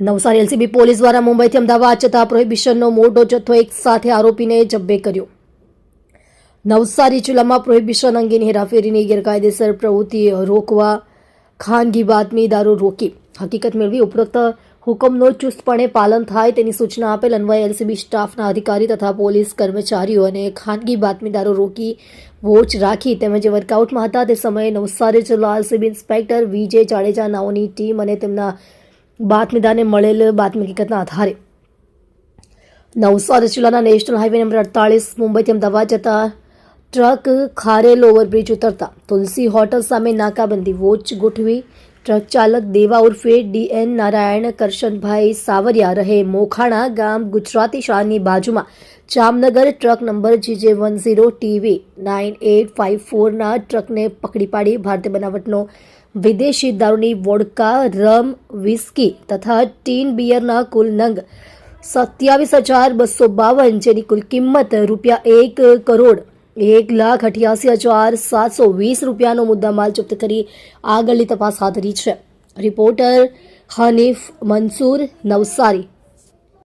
Navsari LCB police દ્વારા મુંબઈથી અમદાવાદ જતા પ્રોહિબિશનનો મોટો જથ્થો એક સાથે આરોપીને જબ્બે કર્યો. નવસારી જિલ્લામાં પ્રોહિબિશન અંગેની હેરાફેરીની ગેરકાયદેસર પ્રવૃત્તિ રોકવા ખાનગી બાતમીદારો રોકી. હકીકત મેળવી ઉપરોક્ત હુકમનો ચુસ્તપણે પાલન થાય તેની સૂચના આપેલ અન્વયે એલસીબી સ્ટાફના અધિકારી તથા પોલીસ કર્મચારીઓ અને ખાનગી બાતમીદારો રોકી વોચ રાખી તેમજ વર્કઆઉટમાં હતા. તે સમયે નવસારી જિલ્લા એલસીબી ઇન્સ્પેક્ટર વિજય જાડેજા નાઓની ટીમ અને તેમના બાતમીદારને મળેલ બાતમી હકીકતના આધારે. નવસારી જિલ્લાના નેશનલ હાઈવે નંબર અડતાલીસ મુંબઈથી અમદાવાદ જતા ટ્રક ખારેલ ઓવરબ્રિજ ઉતરતા તુલસી હોટલ સામે નાકાબંધી વોચ ગોઠવી ટ્રક ચાલક દેવા ઉર્ફે ડીએન નારાયણ, કરશનભાઈ સાવરિયા રહે મોખાણા ગામ ગુજરાતી શાળાની બાજુમાં. Jamnagar truck number GJ one zero TV nine eight five ફોરના ટ્રકને પકડી પાડી ભારતીય બનાવટનો વિદેશી દારૂની વોડકા, રમ, વિસ્કી તથા ટીન બિયરના કુલ નંગ સત્યાવીસ હજાર બસો બાવન જેની કુલ કિંમત રૂપિયા એક કરોડ એક લાખ અઠ્યાસી હજાર સાતસો વીસ રૂપિયાનો મુદ્દામાલ જપ્ત કરી આગળની તપાસ હાથ ધરી છે. રિપોર્ટર હનીફ મંસૂર નવસારી.